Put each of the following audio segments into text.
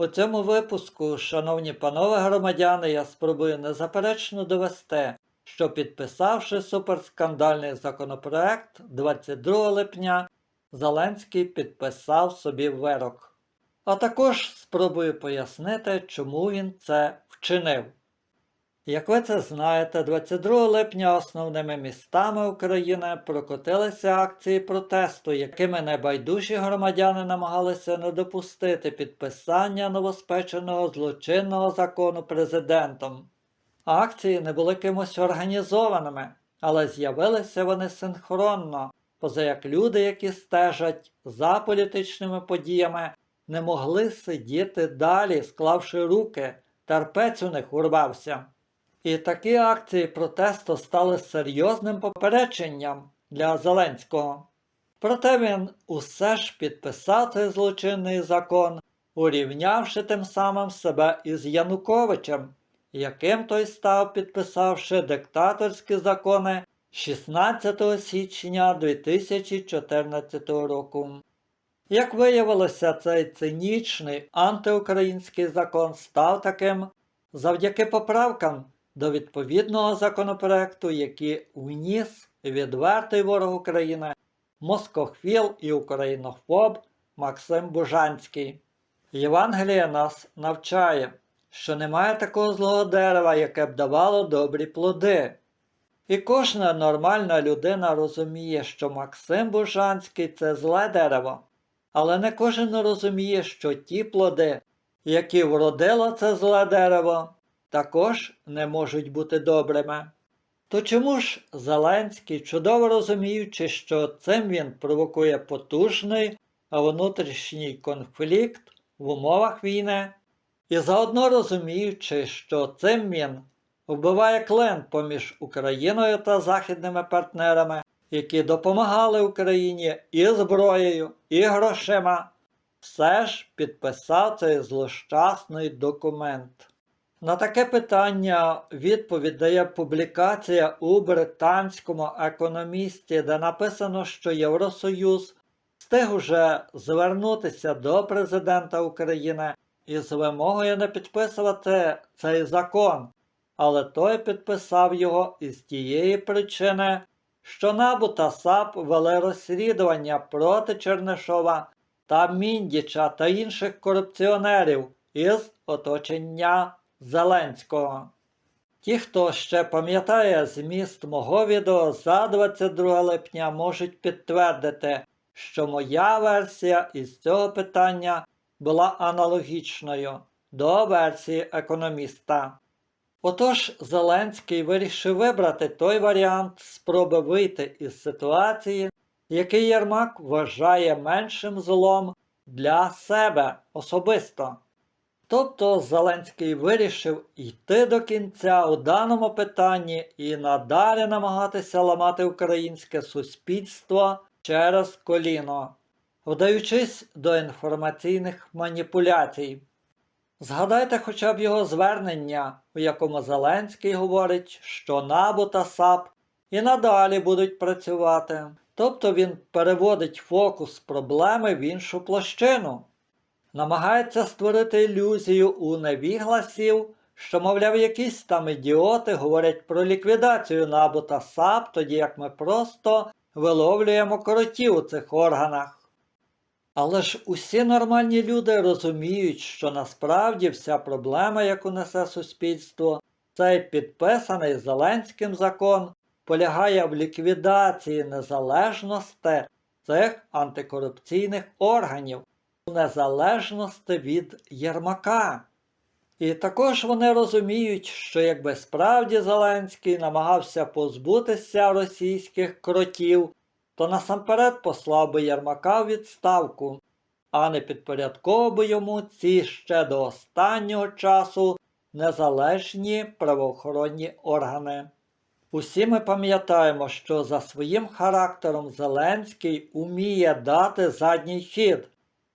У цьому випуску, шановні панове громадяни, я спробую незаперечно довести, що підписавши суперскандальний законопроект 22 липня, Зеленський підписав собі вирок. А також спробую пояснити, чому він це вчинив. Як ви це знаєте, 22 липня основними містами України прокотилися акції протесту, якими найбайдужі громадяни намагалися не допустити підписання новоспеченого злочинного закону президентом. Акції не були кимось організованими, але з'явилися вони синхронно, поза як люди, які стежать за політичними подіями, не могли сидіти далі, склавши руки, терпець у них урвався. І такі акції протесту стали серйозним попередженням для Зеленського. Проте він усе ж підписав цей злочинний закон, урівнявши тим самим себе із Януковичем, яким той став, підписавши диктаторські закони 16 січня 2014 року. Як виявилося, цей цинічний антиукраїнський закон став таким завдяки поправкам до відповідного законопроекту, який вніс відвертий ворог України, москохвіл і українофоб Максим Бужанський. Євангеліє нас навчає, що немає такого злого дерева, яке б давало добрі плоди. І кожна нормальна людина розуміє, що Максим Бужанський це зле дерево, але не кожен розуміє, що ті плоди, які вродило це зле дерево, також не можуть бути добрими. То чому ж Зеленський, чудово розуміючи, що цим він провокує потужний внутрішній конфлікт в умовах війни, і заодно розуміючи, що цим він вбиває клен поміж Україною та західними партнерами, які допомагали Україні і зброєю, і грошима, все ж підписав цей злощасний документ. На таке питання відповідь дає публікація у британському економісті, де написано, що Євросоюз встиг уже звернутися до президента України із вимогою не підписувати цей закон, але той підписав його із тієї причини, що НАБУ та САП вели розслідування проти Чернишова та Міндіча та інших корупціонерів із оточення Зеленського. Ті, хто ще пам'ятає зміст мого відео за 22 липня, можуть підтвердити, що моя версія із цього питання була аналогічною до версії економіста. Отож, Зеленський вирішив вибрати той варіант спроби вийти із ситуації, який Єрмак вважає меншим злом для себе особисто. Тобто Зеленський вирішив йти до кінця у даному питанні і надалі намагатися ламати українське суспільство через коліно, вдаючись до інформаційних маніпуляцій. Згадайте хоча б його звернення, у якому Зеленський говорить, що НАБУ та САП і надалі будуть працювати. Тобто він переводить фокус проблеми в іншу площину намагається створити ілюзію у невігласів, що, мовляв, якісь там ідіоти говорять про ліквідацію НАБУ та САП, тоді як ми просто виловлюємо коротів у цих органах. Але ж усі нормальні люди розуміють, що насправді вся проблема, яку несе суспільство, цей підписаний Зеленським закон, полягає в ліквідації незалежності цих антикорупційних органів, незалежності від Єрмака. І також вони розуміють, що якби справді Зеленський намагався позбутися російських кротів, то насамперед послав би Єрмака в відставку, а не підпорядковував би йому ці ще до останнього часу незалежні правоохоронні органи. Усі ми пам'ятаємо, що за своїм характером Зеленський уміє дати задній хід,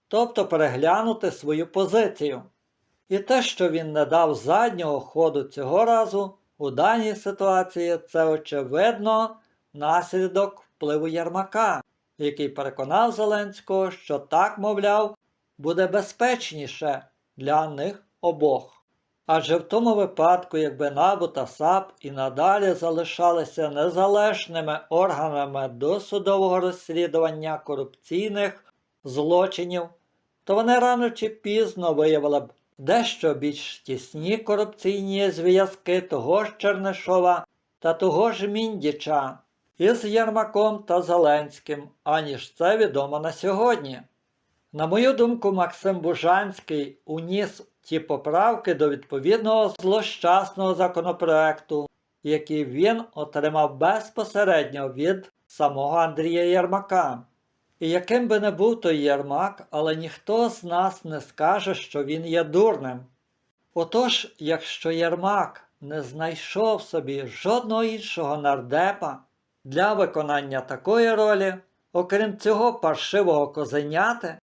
тобто переглянути свою позицію. І те, що він не дав заднього ходу цього разу, у даній ситуації це очевидно наслідок впливу Єрмака, який переконав Зеленського, що так, мовляв, буде безпечніше, для них обох. Адже в тому випадку, якби НАБУ та САП і надалі залишалися незалежними органами досудового розслідування корупційних злочинів, то вони рано чи пізно виявили б дещо більш тісні корупційні зв'язки того ж Чернишова та того ж Міндіча із Єрмаком та Зеленським, аніж це відомо на сьогодні. На мою думку, Максим Бужанський уніс ті поправки до відповідного злощасного законопроекту, який він отримав безпосередньо від самого Андрія Єрмака. І яким би не був той Єрмак, але ніхто з нас не скаже, що він є дурним. Отож, якщо Єрмак не знайшов собі жодного іншого нардепа для виконання такої ролі, окрім цього паршивого козеняти,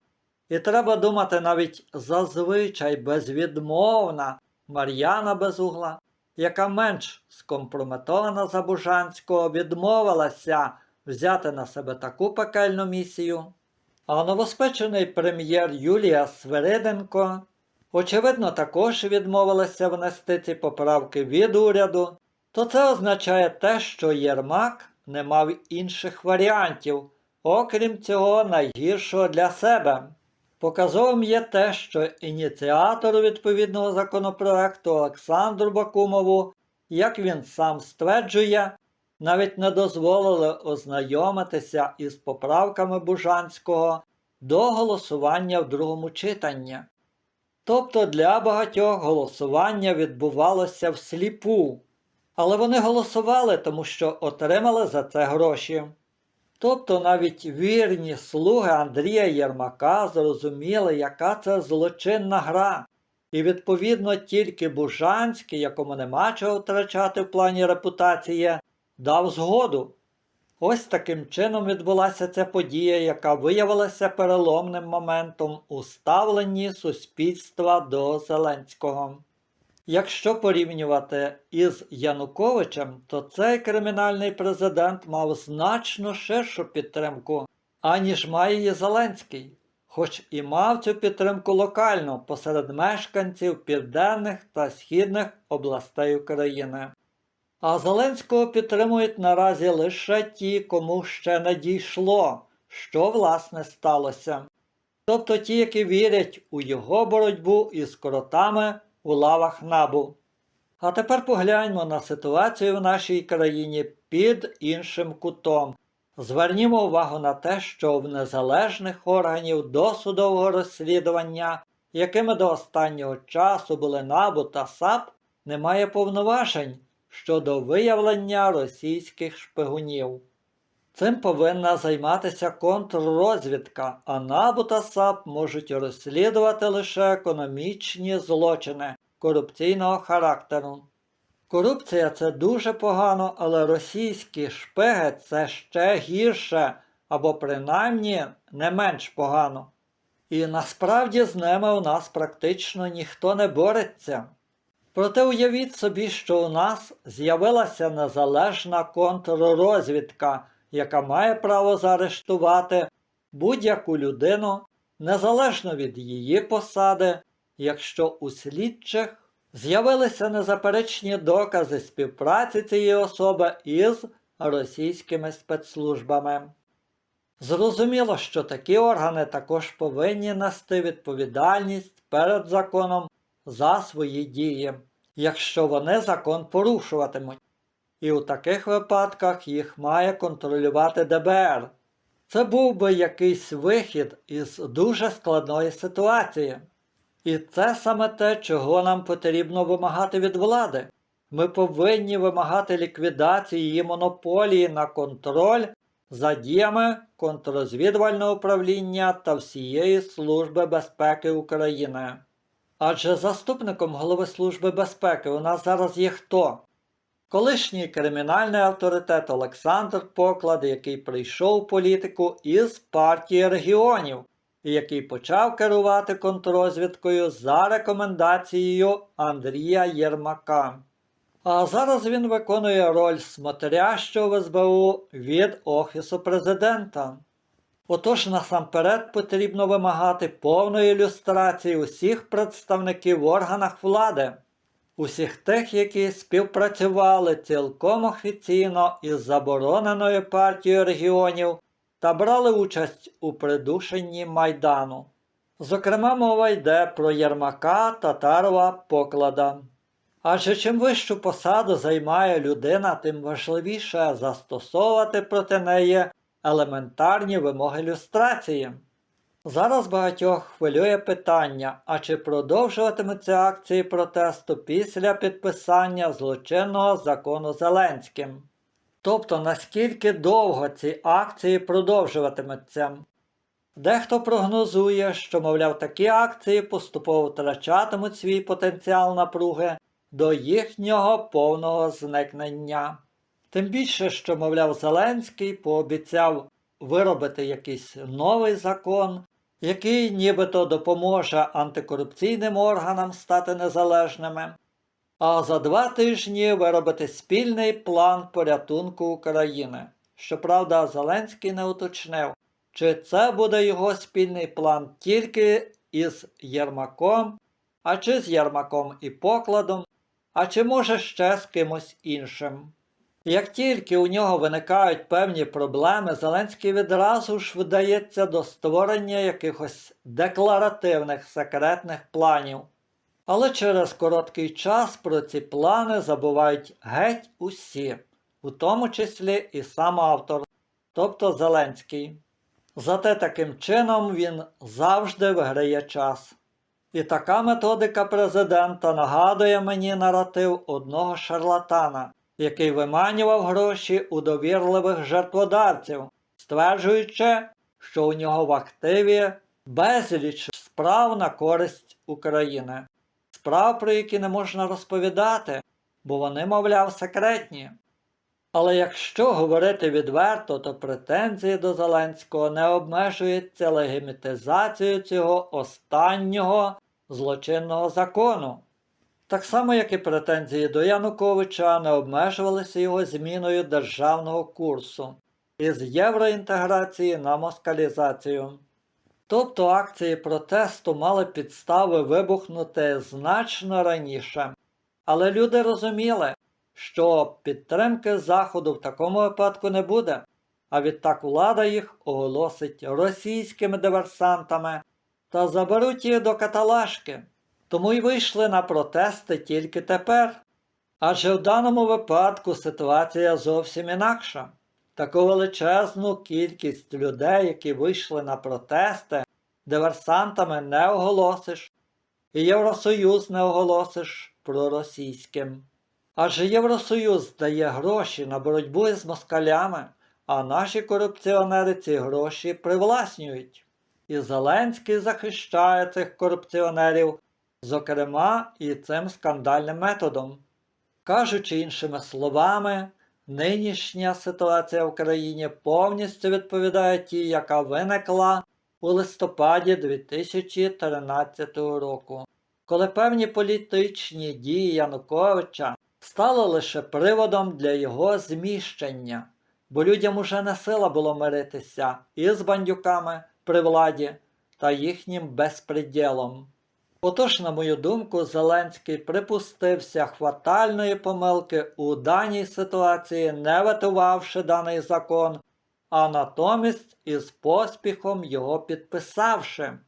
і треба думати навіть зазвичай безвідмовна Мар'яна Безугла, яка менш скомпрометована за Бужанського, відмовилася взяти на себе таку пекельну місію. А новоспечений прем'єр Юлія Свириденко, очевидно, також відмовилася внести ці поправки від уряду, то це означає те, що Єрмак не мав інших варіантів, окрім цього найгіршого для себе. Показовим є те, що ініціатору відповідного законопроекту Олександру Бакумову, як він сам стверджує, навіть не дозволили ознайомитися із поправками Бужанського до голосування в другому читанні. Тобто для багатьох голосування відбувалося всліпу, але вони голосували, тому що отримали за це гроші. Тобто навіть вірні слуги Андрія Єрмака зрозуміли, яка це злочинна гра, і відповідно тільки Бужанський, якому нема чого втрачати в плані репутації, дав згоду. Ось таким чином відбулася ця подія, яка виявилася переломним моментом у ставленні суспільства до Зеленського. Якщо порівнювати із Януковичем, то цей кримінальний президент мав значно ширшу підтримку, аніж має її Зеленський, хоч і мав цю підтримку локально посеред мешканців південних та східних областей України. А Зеленського підтримують наразі лише ті, кому ще не дійшло, що власне сталося. Тобто ті, які вірять у його боротьбу із коротами у лавах набу. А тепер погляньмо на ситуацію в нашій країні під іншим кутом. Звернімо увагу на те, що в незалежних органів досудового розслідування, якими до останнього часу були НАБУ та САП, немає повноважень щодо виявлення російських шпигунів. Цим повинна займатися контррозвідка, а НАБУ та САП можуть розслідувати лише економічні злочини корупційного характеру. Корупція це дуже погано, але російські шпиги це ще гірше або принаймні не менш погано. І насправді з ними у нас практично ніхто не бореться. Проте уявіть собі, що у нас з'явилася незалежна контррозвідка, яка має право заарештувати будь-яку людину незалежно від її посади, якщо у слідчих з'явилися незаперечні докази співпраці цієї особи із російськими спецслужбами. Зрозуміло, що такі органи також повинні нести відповідальність перед законом за свої дії, якщо вони закон порушуватимуть. І у таких випадках їх має контролювати ДБР. Це був би якийсь вихід із дуже складної ситуації. І це саме те, чого нам потрібно вимагати від влади. Ми повинні вимагати ліквідації її монополії на контроль за діями контррозвідувального управління та всієї Служби безпеки України. Адже заступником голови Служби безпеки у нас зараз є хто? Колишній кримінальний авторитет Олександр Поклад, який прийшов у політику із партії регіонів, який почав керувати контррозвідкою за рекомендацією Андрія Єрмака. А зараз він виконує роль смотрящого в СБУ від Офісу президента. Отож насамперед потрібно вимагати повної ілюстрації усіх представників в органах влади, усіх тих, які співпрацювали цілком офіційно із забороненою партією регіонів та брали участь у придушенні Майдану. Зокрема, мова йде про Єрмака, Татарова, Поклада. Адже чим вищу посаду займає людина, тим важливіше застосовувати проти неї елементарні вимоги люстрації. Зараз багатьох хвилює питання, а чи продовжуватимуться акції протесту після підписання злочинного закону Зеленським? Тобто наскільки довго ці акції продовжуватимуться? Дехто прогнозує, що, мовляв, такі акції поступово втрачатимуть свій потенціал напруги до їхнього повного зникнення. Тим більше, що, мовляв, Зеленський пообіцяв виробити якийсь новий закон, який нібито допоможе антикорупційним органам стати незалежними, а за два тижні виробити спільний план порятунку України. Щоправда, Зеленський не уточнив, чи це буде його спільний план тільки із Єрмаком, а чи з Єрмаком і покладом, а чи може ще з кимось іншим. Як тільки у нього виникають певні проблеми, Зеленський відразу ж вдається до створення якихось декларативних секретних планів. Але через короткий час про ці плани забувають геть усі, у тому числі і сам автор, тобто Зеленський. Зате таким чином він завжди виграє час. І така методика президента нагадує мені наратив одного шарлатана, який виманював гроші у довірливих жертводавців, стверджуючи, що у нього в активі безліч справ на користь України, справ, про які не можна розповідати, бо вони, мовляв, секретні. Але якщо говорити відверто, то претензії до Зеленського не обмежуються легімітизацією цього останнього злочинного закону. Так само, як і претензії до Януковича не обмежувалися його зміною державного курсу із євроінтеграції на москалізацію. Тобто акції протесту мали підстави вибухнути значно раніше. Але люди розуміли, що підтримки Заходу в такому випадку не буде, а відтак влада їх оголосить російськими диверсантами та заберуть їх до каталажки. Тому й вийшли на протести тільки тепер. Адже в даному випадку ситуація зовсім інакша. Таку величезну кількість людей, які вийшли на протести, диверсантами не оголосиш, і Євросоюз не оголосиш проросійським. Адже Євросоюз дає гроші на боротьбу з москалями, а наші корупціонери ці гроші привласнюють. І Зеленський захищає цих корупціонерів, зокрема і цим скандальним методом. Кажучи іншими словами, нинішня ситуація в країні повністю відповідає тій, яка виникла у листопаді 2013 року, коли певні політичні дії Януковича стали лише приводом для його зміщення, бо людям уже не сила було миритися із бандюками при владі та їхнім безпреділом. Отож, на мою думку, Зеленський припустився хватальної помилки у даній ситуації, не ветувавши даний закон, а натомість із поспіхом його підписавши.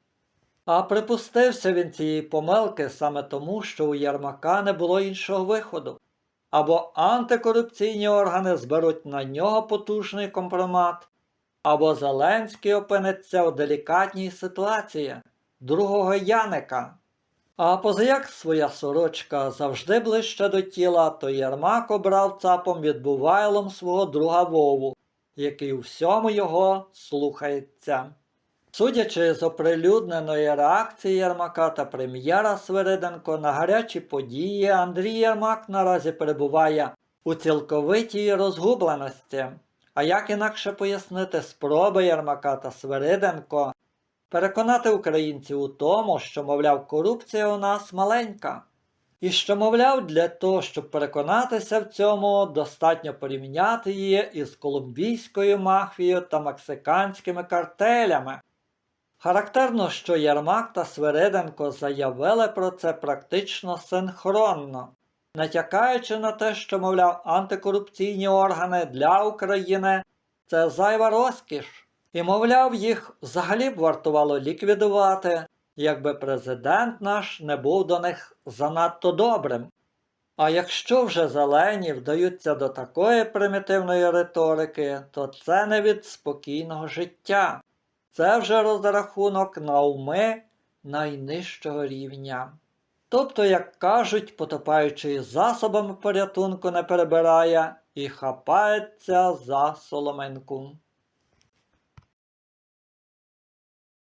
А припустився він цієї помилки саме тому, що у Єрмака не було іншого виходу. Або антикорупційні органи зберуть на нього потужний компромат, або Зеленський опиниться у делікатній ситуації другого Яника. А позаяк своя сорочка завжди ближче до тіла, то Єрмак обрав цапом відбувайлом свого друга Вову, який у всьому його слухається. Судячи з оприлюдненої реакції Єрмака та прем'єра Свириденко на гарячі події, Андрій Єрмак наразі перебуває у цілковитій розгубленості. А як інакше пояснити спроби Єрмака та Свириденко переконати українців у тому, що, мовляв, корупція у нас маленька, І що, мовляв, для того, щоб переконатися в цьому, достатньо порівняти її із колумбійською мафією та мексиканськими картелями. Характерно, що Єрмак та Свириденко заявили про це практично синхронно, натякаючи на те, що, мовляв, антикорупційні органи для України це зайва розкіш, і, мовляв, їх взагалі б вартувало ліквідувати, якби президент наш не був до них занадто добрим. А якщо вже зелені вдаються до такої примітивної риторики, то це не від спокійного життя. Це вже розрахунок на уми найнижчого рівня. Тобто, як кажуть, потопаючий засобами порятунку не перебирає і хапається за соломинку.